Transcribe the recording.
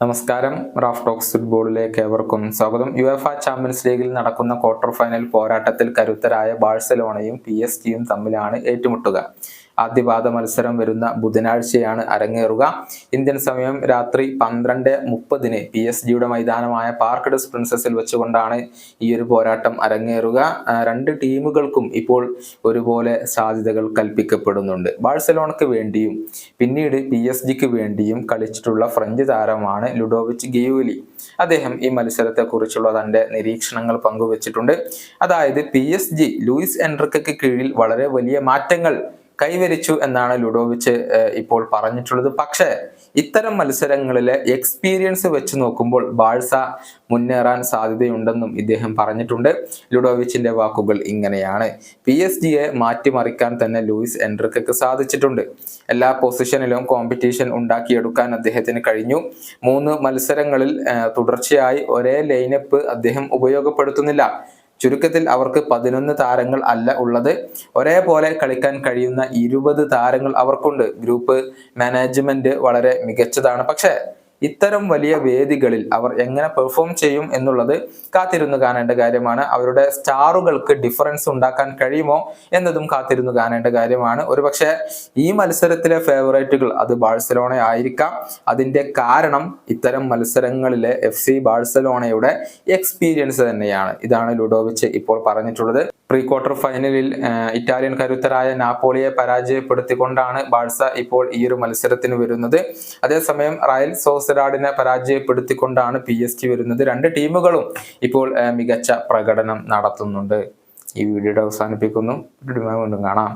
നമസ്കാരം. Raf talks ഫുട്ബോളിലേക്ക് ഏവർക്കും സ്വാഗതം. യു എഫ് ചാമ്പ്യൻസ് ലീഗിൽ നടക്കുന്ന ക്വാർട്ടർ ഫൈനൽ പോരാട്ടത്തിൽ കരുത്തരായ ബാഴ്സലോണയും പി എസ് ജിയും തമ്മിലാണ് ഏറ്റുമുട്ടുക. ആദ്യപാദ മത്സരം വരുന്ന ബുധനാഴ്ചയാണ് അരങ്ങേറുക. ഇന്ത്യൻ സമയം രാത്രി പന്ത്രണ്ട് മുപ്പതിന് പി എസ് ജിയുടെ മൈതാനമായ പാർക്കഡസ് പ്രിൻസസിൽ വെച്ചുകൊണ്ടാണ് ഈ ഒരു പോരാട്ടം അരങ്ങേറുക. രണ്ട് ടീമുകൾക്കും ഇപ്പോൾ ഒരുപോലെ സാധ്യതകൾ കൽപ്പിക്കപ്പെടുന്നുണ്ട്. ബാഴ്സലോണക്ക് വേണ്ടിയും പിന്നീട് പി എസ് ജിക്ക് വേണ്ടിയും കളിച്ചിട്ടുള്ള ഫ്രഞ്ച് താരമാണ് ലുഡോവിച്ച് ഗിയോലി. അദ്ദേഹം ഈ മത്സരത്തെക്കുറിച്ചുള്ള തന്റെ നിരീക്ഷണങ്ങൾ പങ്കുവച്ചിട്ടുണ്ട്. അതായത് പി എസ് ജി ലൂയിസ് എൻട്രിക്കയ്ക്ക് കീഴിൽ വളരെ വലിയ മാറ്റങ്ങൾ കൈവരിച്ചു എന്നാണ് ലുഡോവിച്ച് ഇപ്പോൾ പറഞ്ഞിട്ടുള്ളത്. പക്ഷേ ഇത്തരം മത്സരങ്ങളിലെ എക്സ്പീരിയൻസ് വെച്ച് നോക്കുമ്പോൾ ബാഴ്സ മുന്നേറാൻ സാധ്യതയുണ്ടെന്നും ഇദ്ദേഹം പറഞ്ഞിട്ടുണ്ട്. ലുഡോവിച്ചിന്റെ വാക്കുകൾ ഇങ്ങനെയാണ്. പി എസ് ജിയെ മാറ്റിമറിക്കാൻ തന്നെ ലൂയിസ് എൻഡ്രിക്കക്ക് സാധിച്ചിട്ടുണ്ട്. എല്ലാ പൊസിഷനിലും കോമ്പറ്റീഷൻ ഉണ്ടാക്കിയെടുക്കാൻ അദ്ദേഹത്തിന് കഴിഞ്ഞു. മൂന്ന് മത്സരങ്ങളിൽ തുടർച്ചയായി ഒരേ ലൈനപ്പ് അദ്ദേഹം ഉപയോഗപ്പെടുത്തുന്നില്ല. ചുരുക്കത്തിൽ അവർക്ക് പതിനൊന്ന് താരങ്ങൾ അല്ല ഉള്ളത്. ഒരേപോലെ കളിക്കാൻ കഴിയുന്ന ഇരുപത് താരങ്ങൾ അവർക്കുണ്ട്. ഗ്രൂപ്പ് മാനേജ്മെന്റ് വളരെ മികച്ചതാണ്. പക്ഷേ ഇത്തരം വലിയ വേദികളിൽ അവർ എങ്ങനെ പെർഫോം ചെയ്യും എന്നുള്ളത് കാത്തിരുന്നു കാണേണ്ട കാര്യമാണ്. അവരുടെ സ്റ്റാറുകൾക്ക് ഡിഫറൻസ് ഉണ്ടാക്കാൻ കഴിയുമോ എന്നതും കാത്തിരുന്നു കാണേണ്ട കാര്യമാണ്. ഒരുപക്ഷെ ഈ മത്സരത്തിലെ ഫേവറേറ്റുകൾ അത് ബാഴ്സലോണ ആയിരിക്കാം. അതിന്റെ കാരണം ഇത്തരം മത്സരങ്ങളിലെ എഫ് സി ബാഴ്സലോണയുടെ എക്സ്പീരിയൻസ് തന്നെയാണ്. ഇതാണ് ലുഡോവിച്ച് ഇപ്പോൾ പറഞ്ഞിട്ടുള്ളത്. പ്രീ ക്വാർട്ടർ ഫൈനലിൽ ഇറ്റാലിയൻ കരുത്തരായ നാപ്പോളിയെ പരാജയപ്പെടുത്തിക്കൊണ്ടാണ് ബാഴ്സ ഇപ്പോൾ ഈ ഒരു മത്സരത്തിന് വരുന്നത്. അതേസമയം റയൽ സോസരാഡിനെ പരാജയപ്പെടുത്തിക്കൊണ്ടാണ് പി എസ് ടി വരുന്നത്. രണ്ട് ടീമുകളും ഇപ്പോൾ മികച്ച പ്രകടനം നടത്തുന്നുണ്ട്. ഈ വീഡിയോയുടെ അവസാനിപ്പിക്കുന്നു. വീണ്ടും കാണാം.